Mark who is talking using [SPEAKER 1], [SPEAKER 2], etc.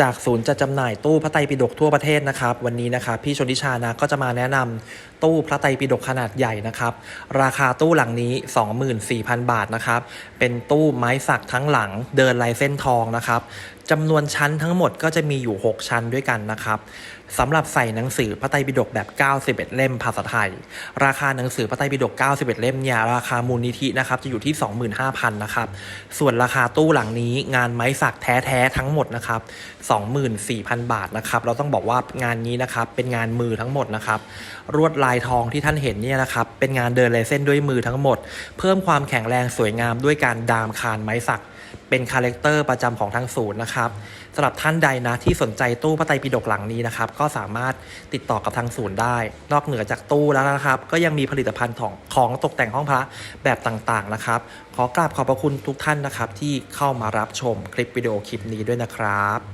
[SPEAKER 1] จากศูนย์จัดจำหน่ายตู้พระไตรปิฎกทั่วประเทศนะครับ วันนี้นะครับพี่ชนทิชานะก็จะมาแนะนำตู้พระไตรปิฎกขนาดใหญ่นะครับ ราคาตู้หลังนี้ 24,000 บาทนะครับ เป็นตู้ไม้สักทั้งหลังเดินลายเส้นทองนะครับ จำนวนชั้นทั้งหมดก็จะมีอยู่ 6 ชั้นด้วยกันนะครับสำหรับใส่หนังสือพระไตรปิฎกแบบ 91 เล่มภาษาไทย ราคาหนังสือพระไตรปิฎก 91 เล่มเนี่ยราคามูลนิธินะครับจะอยู่ที่ 25,000นะครับส่วนราคาตู้หลังนี้งานไม้สักแท้ๆทั้งหมดนะครับ24,000 บาทนะครับเราต้องบอกว่างานนี้นะครับเป็นงานมือทั้งหมดนะครับรวดลายทองที่ท่านเห็นเนี่ยนะครับเป็นงานเดินลายเส้นด้วยมือทั้งหมด เพิ่มความแข็งแรงสวยงามด้วยการดามคานไม้สัก เป็นคาแรคเตอร์ประจำของทางศูนย์นะครับสำหรับท่านใดนะที่สนใจตู้พระไตรปิฎกหลังนี้นะครับ ก็สามารถติดต่อกับทางศูนย์ได้ นอกเหนือจากตู้แล้วนะครับ ก็ยังมีผลิตภัณฑ์ของของตกแต่งห้องพระแบบต่างๆนะครับ ขอกราบขอบพระคุณทุกท่านนะครับ ที่เข้ามารับชมคลิปวิดีโอคลิปนี้ด้วยนะครับ